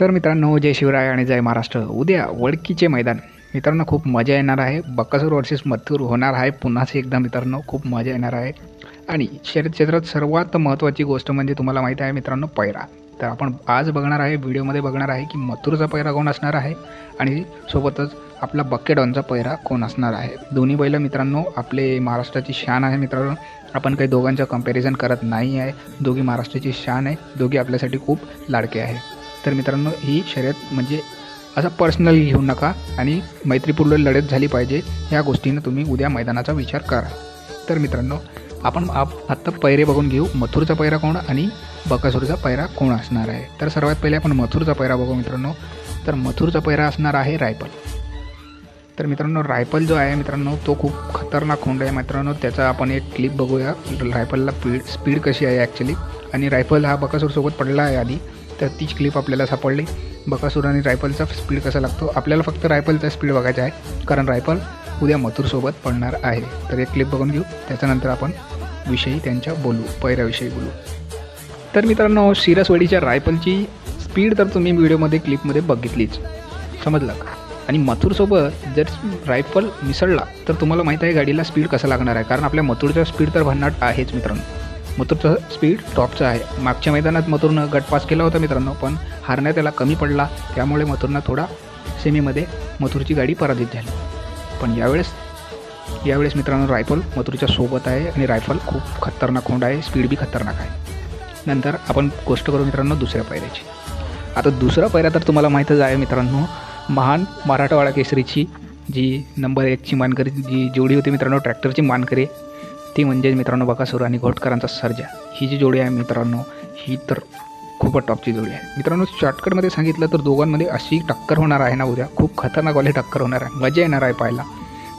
तर मित्रांनो जय शिवराय आणि जय महाराष्ट्र. उद्या वडकीचे मैदान. मित्रांनो खूप मजा येणार आहे. बक्कासूर वर्सेस मथुर होणार आहे. पुन्हाच एकदा मित्रांनो खूप मजा येणार आहे. आणि शर्यत क्षेत्रात सर्वात महत्त्वाची गोष्ट म्हणजे तुम्हाला माहीत आहे मित्रांनो पैरा. तर आपण आज बघणार आहे व्हिडिओमध्ये बघणार आहे की मथुरचा पैरा कोण असणार आहे आणि सोबतच आपला बक्केडॉनचा पैरा कोण असणार आहे. दोन्ही बैलं मित्रांनो आपले महाराष्ट्राची शान आहे मित्रांनो. आपण काही दोघांचं कंपॅरिझन करत नाही आहे. दोघी महाराष्ट्राची शान आहे. दोघी आपल्यासाठी खूप लाडके आहे. तर मित्रांनो ही शर्यत म्हणजे असं पर्सनल घेऊ नका आणि मैत्रीपूर्ण लढत झाली पाहिजे ह्या गोष्टीनं तुम्ही उद्या मैदानाचा विचार करा. तर मित्रांनो आपण आप आत्ता पैरे बघून घेऊ मथुरचा पैरा कोण आणि बकासूरचा पैरा कोण असणार आहे? तर सर्वात पहिले आपण मथुरचा पैरा बघू मित्रांनो. तर मथुरचा पैरा असणार आहे रायफल तर मित्रांनो रायफल जो आहे मित्रांनो तो खूप खतरनाक खोंड आहे मित्रांनो. त्याचा आपण एक क्लिप बघूया. रायफलला स्पीड स्पीड कशी आहे ॲक्च्युली आणि रायफल हा बकासूरसोबत पडला आहे आधी. तर तीच क्लिप आपल्याला सापडली. बकासूर आणि रायफलचा स्पीड कसा लागतो. आपल्याला फक्त रायफलचा स्पीड बघायचा आहे. कारण रायफल उद्या मथुरसोबत पडणार आहे. तर एक क्लिप बघून घेऊ. त्याच्यानंतर आपण विषयी त्यांच्या बोलू पैऱ्याविषयी बोलू. तर मित्रांनो सिरसवाडीच्या रायफलची स्पीड तर तुम्ही व्हिडिओमध्ये क्लिपमध्ये बघितलीच. समजलं का? आणि मथुरसोबत जर रायफल मिसळला तर तुम्हाला माहीत आहे गाडीला स्पीड कसं लागणार आहे. कारण आपल्या मथुरचा स्पीड तर भन्नाट आहेच मित्रांनो. मथुरचा स्पीड टॉपचा आहे. मागच्या मैदानात मथुरनं गटपास केला होता मित्रांनो पण हारण्यात त्याला कमी पडला. त्यामुळे मथुरनं थोडा सेमीमध्ये मथुरची गाडी पराजित झाली. पण यावेळेस यावेळेस मित्रांनो रायफल मथुरच्या सोबत आहे आणि रायफल खूप खतरनाक होंड आहे. स्पीड बी खतरनाक आहे. नंतर आपण गोष्ट करू मित्रांनो दुसऱ्या पायऱ्याची. आता दुसरा पायऱ्या तर तुम्हाला माहीतच आहे मित्रांनो महान मराठवाडा केसरीची जी नंबर एकची मानकरी जी जोडी होती मित्रांनो ट्रॅक्टरची मानकरी ती म्हणजे मित्रांनो बकासूर आणि घोटकरांचा सर्जा. ही जी जोडी आहे मित्रांनो ही तर खूपच टॉपची जोडी आहे. मित्रांनो शॉर्टकटमध्ये सांगितलं तर दोघांमध्ये अशी टक्कर होणार आहे ना उद्या. खूप खतरनाकवाली टक्कर होणार आहे. मजा येणार आहे पाहायला.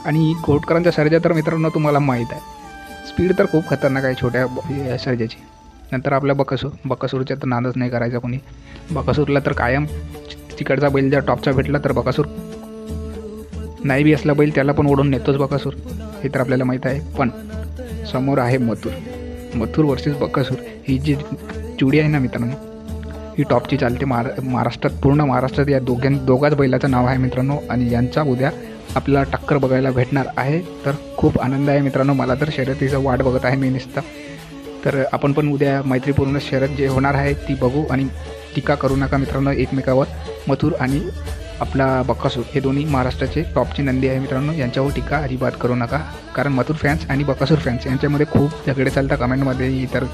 आणि घोटकरांचा सर्जा तर मित्रांनो तुम्हाला माहीत आहे. स्पीड तर खूप खतरनाक आहे छोट्या सर्जाची. नंतर आपल्या बकासूर. बकासूरच्या तर नादच नाही करायचा कोणी. बकासूरला तर कायम तिकडचा बैल जर टॉपचा भेटला तर बकासूर नाही बी असला बैल त्याला पण ओढून नेतोच बकासूर. हे तर आपल्याला माहीत आहे. पण समोर आहे मथुर. मथुर वर्सेस बकासूर. ही जी जोडी आहे ना मित्रांनो ही टॉपची चालते महारा महाराष्ट्रात पूर्ण महाराष्ट्रात या दोघां दोघाच बैलाचं नाव आहे मित्रांनो. आणि यांचा उद्या आपल्याला टक्कर बघायला भेटणार आहे. तर खूप आनंद आहे मित्रांनो. मला तर शर्यतीचं वाट बघत आहे मी नुसतं. तर आपण पण उद्या मैत्रीपूर्ण शर्यत जे होणार आहे ती बघू आणि टीका करू नका मित्रांनो एकमेकावर. मथुर आणि आपला बक्कासूर हे दोन्ही महाराष्ट्राचे टॉपचे नंदी आहे मित्रांनो. यांच्यावर टीका अजिबात करू नका. कारण मथुर फॅन्स आणि बकासूर फॅन्स यांच्यामध्ये खूप झगडे चालतात कमेंटमध्ये इतर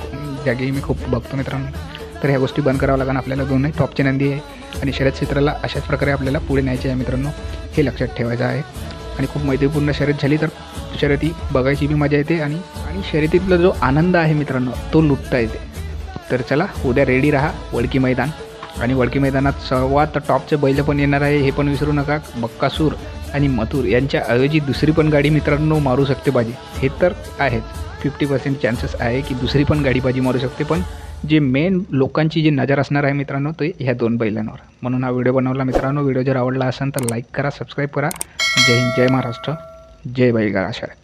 जागी मी खूप बघतो मित्रांनो. तर ह्या गोष्टी बंद कराव्या लागणार. आपल्याला दोन्ही टॉपचे नंदी आहे. आणि शर्यत क्षेत्राला अशाच प्रकारे आपल्याला पुढे न्यायचे आहे मित्रांनो. हे लक्षात ठेवायचं आहे. आणि खूप मैत्रीपूर्ण शर्यत झाली तर शर्यती बघायची बी मजा येते. आणि आणि शर्यतीतला जो आनंद आहे मित्रांनो तो लुटता येते. तर चला उद्या रेडी राहा वडकी मैदान. आणि वडकी मैदानात सर्वात टॉपचे बैल पण येणार आहे हे पण विसरू नका. बक्कासूर आणि मथुर यांच्या ऐवजी दुसरी पण गाडी मित्रांनो मारू शकते बाजी. हे तर आहेच फिफ्टी पर्सेंट चान्सेस आहे की दुसरी पण गाडी बाजी मारू शकते पण जे मेन लोकांची जी नजर असणार आहे मित्रांनो ते ह्या दोन बैलांवर. म्हणून हा व्हिडिओ बनवला मित्रांनो. व्हिडिओ जर आवडला असेल तर लाईक करा सबस्क्राईब करा. जय हिंद जय महाराष्ट्र. जय बैलगाडा शाळेत